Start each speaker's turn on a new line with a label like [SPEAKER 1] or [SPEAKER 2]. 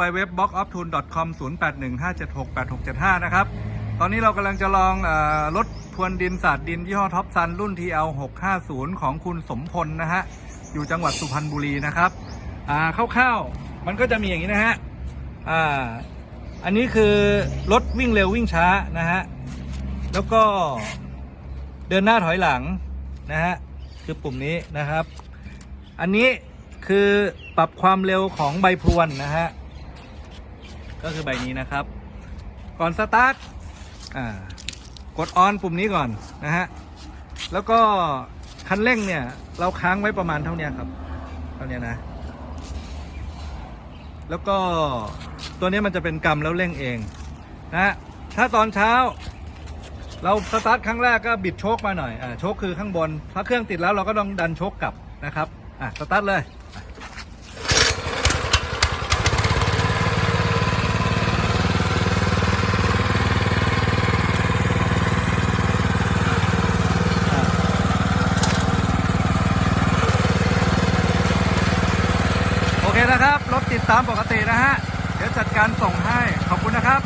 [SPEAKER 1] w w w b l o c k o f t u n c o m 0815768675 นะครับ ตอนนี้เรากำลังจะลองอรถพรวนดินสาดดินยี่ห้อท็อปซันรุ่น TL 650 ของคุณสมพลนะฮะ อยู่จังหวัดสุพรรณบุรีนะครับอ่าคร่าวๆมันก็จะมีอย่างนี้นะฮะอ่าอันนี้คือรถวิ่งเร็ววิ่งช้านะฮะ แล้วก็เดินหน้าถอยหลังนะฮะ คือปุ่มนี้นะครับ อันนี้คือปรับความเร็วของใบพรวนนะฮะ ก็คือใบนี้นะครับ ก่อนสตาร์ทอ่ากดออนปุ่มนี้ก่อนนะฮะ แล้วก็คันเร่งเนี่ย เราค้างไว้ประมาณเท่านี้ครับ เท่านี้นะ แล้วก็ตัวนี้มันจะเป็นกำแล้วเร่งเองนะฮะถ้าตอนเช้า เราสตาร์ทครั้งแรกก็บิดโชคมาหน่อยอ่าโชคคือข้างบน ถ้าเครื่องติดแล้วเราก็ต้องดันโชคกลับนะครับอะสตาร์ทเลย นะครับ รถติดตามปกตินะฮะ เดี๋ยวจัดการส่งให้ ขอบคุณนะครับ